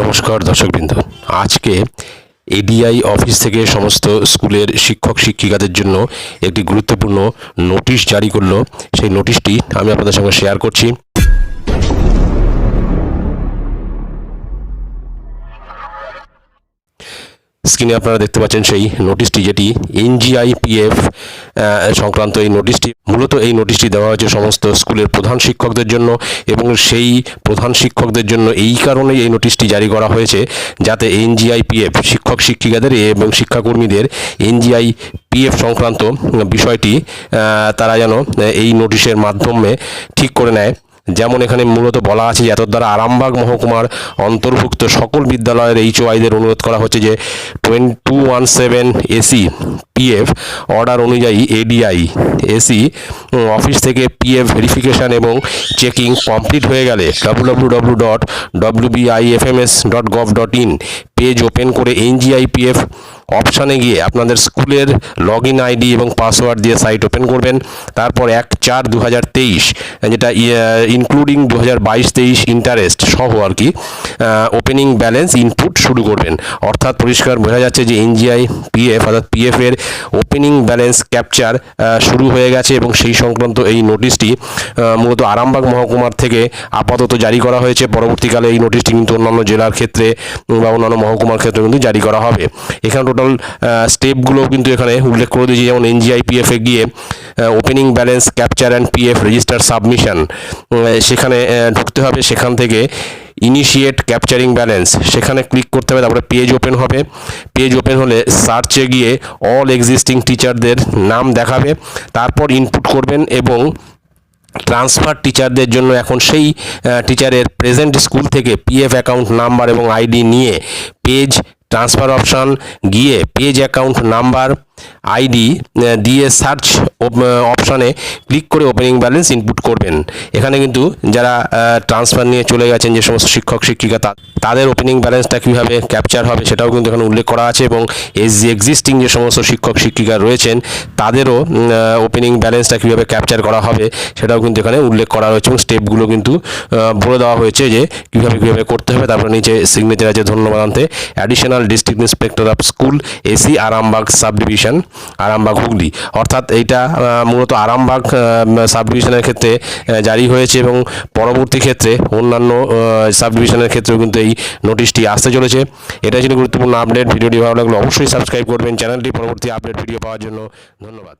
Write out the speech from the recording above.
নমস্কার দর্শকবৃন্দ। আজকে এডিআই অফিস থেকে সমস্ত স্কুলের শিক্ষক শিক্ষিকাদের জন্য একটি গুরুত্বপূর্ণ নোটিশ জারি করল। সেই নোটিশটি আমি আপনাদের সঙ্গে শেয়ার করছি। স্ক্রিনে আপনারা দেখতে পাচ্ছেন সেই নোটিশটি যেটি এনজিআইপিএফ সংক্রান্ত এই নোটিশটি মূলত এই নোটিশটি দেওয়া হয়েছে সমস্ত স্কুলের প্রধান শিক্ষকদের জন্য এবং সেই প্রধান শিক্ষকদের জন্য এই কারণেই এই নোটিশটি জারি করা হয়েছে, যাতে এনজিআইপিএফ শিক্ষক, শিক্ষিকাদের এবং শিক্ষাকর্মীদের এনজিআই পিএফ সংক্রান্ত বিষয়টি তারা যেন এই নোটিশের মাধ্যমে ঠিক করে নেয়। যেমন এখানে মূলত বলা আছে যে দ্বারা আরামবাগ মহকুমার অন্তর্ভুক্ত সকল বিদ্যালয়ের এইচওআইদের অনুরোধ করা হচ্ছে যে twenty two one seven AC PF order অনুযায়ী এডিআই এসি অফিস থেকে পিএফ ভেরিফিকেশন এবং চেকিং কমপ্লিট হয়ে গেলে W dot W BIFMS dot gov dot in page open করে এনজিআইপিএফ অপশানে গিয়ে আপনাদের স্কুলের লগ ইন আইডি এবং পাসওয়ার্ড দিয়ে সাইট ওপেন করবেন। তারপর এক চার দু হাজার তেইশ, যেটা ইনক্লুডিং দু হাজার বাইশ তেইশ ইন্টারেস্ট সহ আর কি ওপেনিং ব্যালেন্স ইনপুট শুরু করবেন। অর্থাৎ পরিষ্কার বোঝা যাচ্ছে যে এনজিআই পিএফ অর্থাৎ পিএফ এর ওপেনিং ব্যালেন্স ক্যাপচার শুরু হয়ে গেছে এবং সেই সংক্রান্ত এই নোটিশটি মূলত আরামবাগ মহকুমার থেকে আপাতত জারি করা হয়েছে। পরবর্তীকালে এই নোটিশটি কিন্তু অন্যান্য জেলার ক্ষেত্রে বা অন্যান্য মহকুমার ক্ষেত্রে কিন্তু জারি করা হবে। এখানে টোটাল স্টেপগুলো কিন্তু এখানে উল্লেখ করে দিয়েছি, যেমন এনজিআইপিএফ গিয়ে opening balance capture and PF register submission সেখানে ঢুকতে হবে। সেখান থেকে ইনিশিয়েট ক্যাপচারিং ব্যালেন্স সেখানে ক্লিক করতে হবে, তারপরে পেজ ওপেন হবে। পেজ ওপেন হলে সার্চে গিয়ে অল এক্সিস্টিং টিচারদের নাম দেখাবে। তারপর ইনপুট করবেন এবং ট্রান্সফার টিচারদের জন্য এখন সেই টিচারের প্রেজেন্ট স্কুল থেকে পিএফ অ্যাকাউন্ট নাম্বার এবং আইডি নিয়ে পেজ ট্রান্সফার অপশান গিয়ে পেজ অ্যাকাউন্ট নাম্বার আইডি দিয়ে সার্চ অপশানে ক্লিক করে ওপেনিং ব্যালেন্স ইনপুট করবেন। এখানে কিন্তু যারা ট্রান্সফার নিয়ে চলে গেছেন, যে সমস্ত শিক্ষক, শিক্ষিকা তাদের ওপেনিং ব্যালেন্সটা কীভাবে ক্যাপচার হবে সেটাও কিন্তু এখানে উল্লেখ করা আছে এবং এস এক্সিস্টিং যে সমস্ত শিক্ষক, শিক্ষিকা রয়েছেন, তাদেরও ওপেনিং ব্যালেন্সটা কীভাবে ক্যাপচার করা হবে সেটাও কিন্তু এখানে উল্লেখ করা রয়েছে এবং স্টেপগুলো কিন্তু বলে দেওয়া হয়েছে যে কীভাবে কীভাবে করতে হবে। তারপরে নিচে সিগনেচার আছে ধন্যবাদ আনতে। Additional district inspector of school AC Arambagh sub division Arambagh Hooghly. অর্থাৎ এইটা মূলত আরামবাগ সাব ডিভিশনের ক্ষেত্রে জারি হয়েছে এবং পরবর্তী ক্ষেত্রে অন্যান্য সাব ডিভিশনের ক্ষেত্রেও কিন্তু এই নোটিশটি আসতে চলেছে। এটাই ছিল গুরুত্বপূর্ণ আপডেট। ভিডিওটি ভালো লাগলে অবশ্যই সাবস্ক্রাইব করবেন। চ্যানেলটি পরবর্তী আপডেট ভিডিও পাওয়ার জন্য ধন্যবাদ।